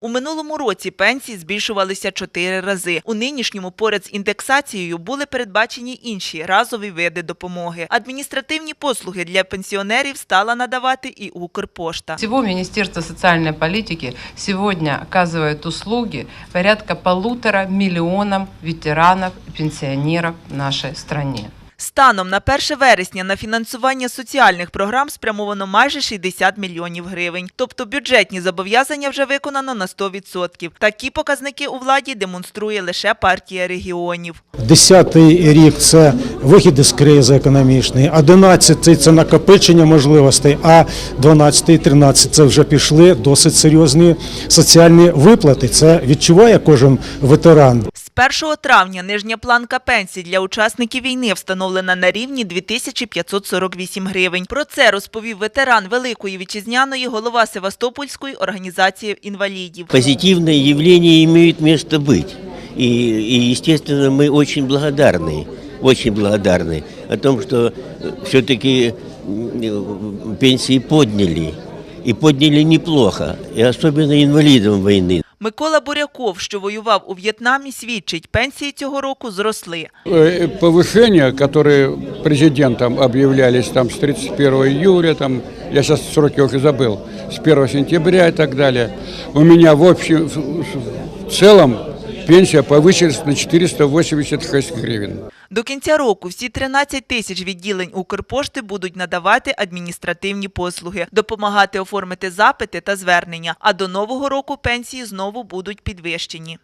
У минулому році пенсії збільшувалися чотири рази. У нинішньому поряд з індексацією були передбачені інші разові види допомоги. Адміністративні послуги для пенсіонерів стала надавати і Укрпошта. Всего Министерство социальной политики сегодня оказывает услуги порядка полутора миллионам ветеранов и пенсионеров в нашей стране. Станом на 1 вересня на фінансування соціальних програм спрямовано майже 60 мільйонів гривень. Тобто бюджетні зобов'язання вже виконано на 100%. Такі показники у владі демонструє лише партія регіонів. Десятий рік це вихід із кризи економічної, одинадцятий це накопичення можливостей, а дванадцятий, тринадцятий це вже пішли досить серйозні соціальні виплати. Це відчуває кожен ветеран. З 1 травня нижня планка пенсій для учасників війни встановлена на рівні 2548 гривень. Про це розповів ветеран Великої Вітчизняної, голова Севастопольської організації інвалідів. позитивные явления имеют место быть. И, и, естественно, мы очень благодарны, очень благодарны о том, что все-таки пенсии подняли. И подняли неплохо, и особенно инвалидам войны. Микола Буряков, що воював у В'єтнамі, свідчить, пенсії цього року зросли. Э, Повышения, которые президентом объявлялись там с 31 июля, там, я сейчас сроки уже забыл, с 1 сентября и так далее, у меня в общем, в- в целом пенсия повысилась на 486 гривен. До кінця року всі 13 тисяч відділень Укрпошти будуть надавати адміністративні послуги, допомагати оформити запити та звернення. А до нового року пенсії знову будуть підвищені.